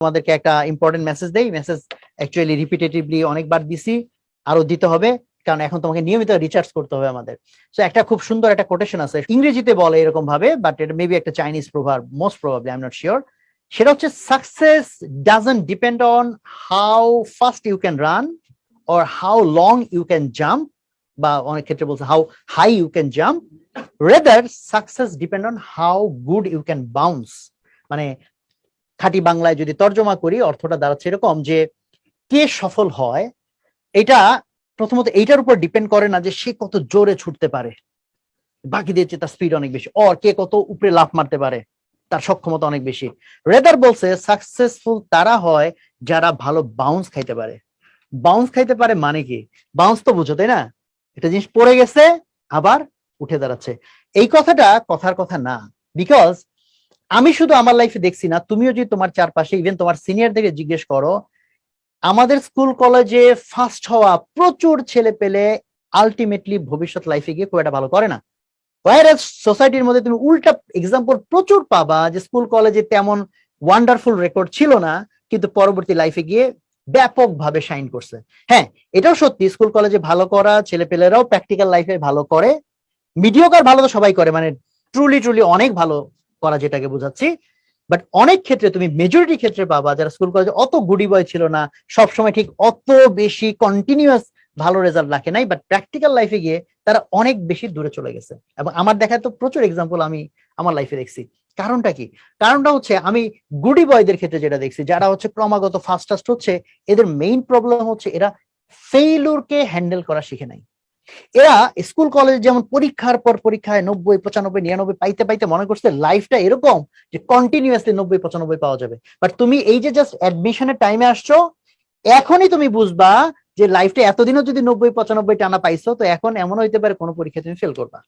তোমাদেরকে একটা important message দেই। মেসেজ অ্যাকচুয়ালি রিপিটেটিভলি অনেকবার দিছি আরও দিতে হবে, কারণ এখন তোমাকে নিয়মিত রিচার্জ করতে হবে আমাদের। সো একটা খুব সুন্দর একটা কোটেশন আছে। ইংরেজিতে বলে এরকম ভাবে বাট এটা মেবি একটা Chinese proverb most probably I am not sure সেটা হচ্ছে success doesn't depend on how fast you can run or how long you can jump বা অনেক ক্ষেত্রে বলছে how high you can jump rather success depend on how good you can bounce মানে খাঁটি বাংলায় যদি তর্জমা করি, অর্থটা দাঁড়াচ্ছে এরকম যে কে সফল হয়, এটা প্রথমত এইটার উপর ডিপেন্ড করে না যে সে কত জোরে ছুটতে পারে। বাকি দিয়েছে তার স্পিড অনেক বেশি অর কে কত উপরে লাফ মারতে পারে, তার সক্ষমতা অনেক বেশি। রেদার বলছে সাকসেসফুল তারা হয় যারা ভালো বাউন্স খাইতে পারে। বাউন্স খাইতে পারে মানে কি? বাউন্স তো বুঝো, তাই না? একটা জিনিস পড়ে গেছে, আবার উঠে দাঁড়াচ্ছে। এই কথাটা কথার কথা না বিকজ আমি শুধু আমার লাইফে দেখছি না, তুমিও যদি তোমার চারপাশে ইভেন তোমার সিনিয়র সিনিয়রদেরকে জিজ্ঞেস করো, আমাদের স্কুল কলেজে ফার্স্ট হওয়া প্রচুর ছেলে পেলে আলটিমেটলি ভবিষ্যৎ লাইফে গিয়ে খুব একটা ভালো করে না। ভাইরাস সোসাইটির মধ্যে তুমি উল্টা এক্সাম্পল প্রচুর পাবা যে স্কুল কলেজে তেমন ওয়ান্ডারফুল রেকর্ড ছিল না, কিন্তু পরবর্তী লাইফে গিয়ে ব্যাপকভাবে শাইন করছে। হ্যাঁ এটাও সত্যি স্কুল কলেজে ভালো করা ছেলেপেলেরাও প্র্যাকটিক্যাল লাইফে ভালো করে মিডিওকার ভালো তো সবাই করে মানে ট্রুলি ট্রুলি অনেক ভালো করা যেটাকে বোঝাচ্ছি। বাট অনেক ক্ষেত্রে তুমি মেজরিটি ক্ষেত্রে পাবা যারা স্কুল কলেজে অত গুডি বয় ছিল না, সবসময় ঠিক অত বেশি কন্টিনিউয়াস ভালো রেজাল্ট রাখে নাই বাট প্র্যাকটিক্যাল লাইফে গিয়ে তারা অনেক বেশি দূরে চলে গেছে। এবং আমার দেখা তো প্রচুর এক্সাম্পল আমি আমার লাইফে দেখছি। কারণটা কি? কারণটা হচ্ছে আমি গুডি বয়দের ক্ষেত্রে যেটা দেখছি, যারা হচ্ছে ক্রমাগত ফার্স্ট হচ্ছে, এদের মেইন প্রবলেম হচ্ছে এরা ফেইলুরকে হ্যান্ডেল করা শিখে নাই। এরা স্কুল, কলেজ যেমন পরীক্ষার পর পরীক্ষায় নব্বই, পঁচানব্বই, নিরানব্বই পাইতে পাইতে মনে করছে লাইফটা এরকম যে কন্টিনিউয়াসলি নব্বই, পঁচানব্বই পাওয়া যাবে। বাট তুমি এই যে জাস্ট অ্যাডমিশনের টাইমে আসছো, এখনই তুমি বুঝবা যে লাইফটা এতদিনও যদি নব্বই, পঁচানব্বই টানা পাইছো, তো এখন এমন হইতে পারে কোনো পরীক্ষা তুমি ফেল করবা।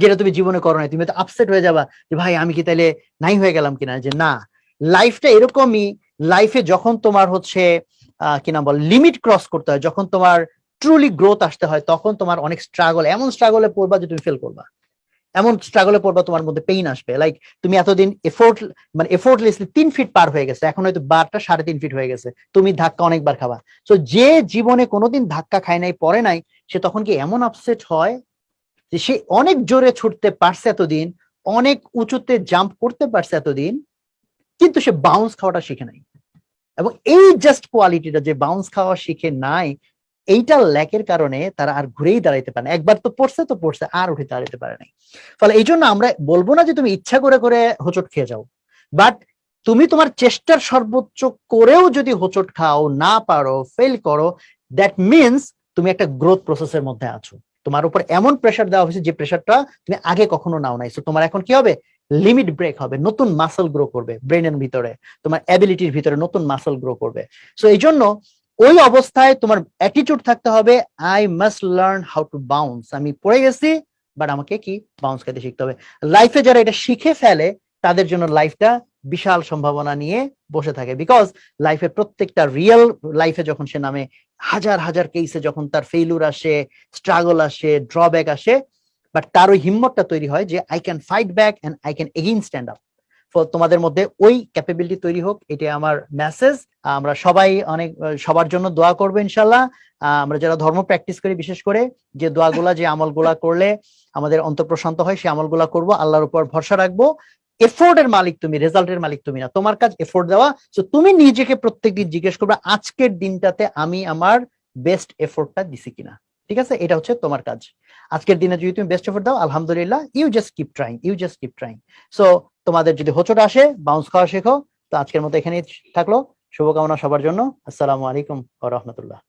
যেটা তুমি জীবনে করো নাই, তুমি তো আপসেট হয়ে যাবা যে ভাই, আমি কি তাইলে নাই হয়ে গেলাম কিনা? যে না লাইফটা এরকমই। লাইফে যখন তোমার হচ্ছে, আহ, কি নাম বল লিমিট ক্রস করতে হয়, যখন তোমার ট্রুলি গ্রোথ আসতে হয়, তখন তোমার অনেক স্ট্রাগল এমন স্ট্রাগলে পড়বা যে তুমি ফেল করবা। এমন স্ট্রাগলে পড়বা তোমার মধ্যে পেইন আসবে। লাইক তুমি এতদিন এফোর্ট মানে এফোর্টলেসলি তিন ফিট পার হয়ে গেছে, এখন হয়তো বারটা সাড়ে তিন ফিট হয়ে গেছে, তুমি ধাক্কা অনেকবার খাবা। তো যে জীবনে কোনোদিন ধাক্কা খায় নাই, পড়ে নাই, সে তখন কি এমন আপসেট হয় যে সে অনেক জোরে ছুটতে পারছে এতদিন, অনেক উঁচুতে জাম্প করতে পারছে এতদিন, কিন্তু সে বাউন্স খাওয়াটা শিখে নাই। এবং এই জাস্ট কোয়ালিটিটা যে বাউন্স খাওয়া শিখে নাই এইটা ল্যাকের কারণে তারা আর ঘুরেই দাঁড়াইতে পারে না। একবার তো পড়ছে তো পড়ছে, আর উঠে দাঁড়াইতে পারে নাই। ফলে এই জন্য আমরা বলব না যে তুমি ইচ্ছা করে করে হোঁচট খেয়ে যাও। বাট তুমি তোমার চেষ্টার সর্বোচ্চ করেও যদি হোঁচট খাও, না পারো ফেল করো দ্যাট মিনস তুমি একটা গ্রোথ প্রসেসের মধ্যে আছো। তোমার উপর এমন প্রেশার দেওয়া হয়েছে যে প্রেশারটা তুমি আগে কখনো নাও নাই। সো তোমার এখন কি হবে? লিমিট ব্রেক হবে, নতুন মাসল গ্রো করবে ব্রেনের ভিতরে। তোমার অ্যাবিলিটির ভিতরে নতুন মাসল গ্রো করবে। সো এই জন্য ওই অবস্থায় তোমার অ্যাটিটিউড থাকতে হবে I must learn how to bounce আমি পড়ে গেছি বাট আমাকে কি? বাউন্স খেতে শিখতে হবে। লাইফে যারা এটা শিখে ফেলে, তাদের জন্য লাইফটা বিশাল সম্ভাবনা নিয়ে বসে থাকে। বিকজ লাইফে প্রত্যেকটা রিয়েল লাইফে যখন সে নামে, হাজার হাজার কেসে যখন তার ফেইলুর আসে স্ট্রাগল আসে ড্রব্যাক আসে বাট তার ওই হিম্মতটা তৈরি হয় যে I can fight back and I can again stand up তোমাদের মধ্যে ওই ক্যাপাবিলিটি তৈরি হোক এটা আমার মেসেজ আমরা সবাই অনেক সবার জন্য দোয়া করব ইনশাল্লাহ। আমরা যারা ধর্ম প্র্যাকটিস করি, বিশেষ করে যে দোয়াগুলা, যে আমলগুলা করলে আমাদের অন্তঃপ্রশান্ত হয়, সেই আমলগুলা করব। আল্লাহর উপর ভরসা রাখব। এফোর্টের মালিক তুমি রেজাল্টের মালিক তুমি না। তোমার কাজ এফোর্ট দেওয়া। তো তুমি নিজেকে প্রত্যেকদিন জিজ্ঞেস করবে, আজকের দিনটাতে আমি আমার বেস্ট এফোর্টটা দিছি কিনা? ঠিক আছে? এটা হচ্ছে তোমার কাজ। আজকের দিনে যদি তুমি বেস্ট এফোর্ট দাও, আলহামদুলিল্লাহ you just keep trying you just keep trying so তোমাদের যদি হোচট আসে বাউন্স খাওয়া শেখো। তো আজকের মতো এখানেই থাকল। শুভকামনা সবার জন্য। আসসালামু আলাইকুম রহমতুল্লাহ।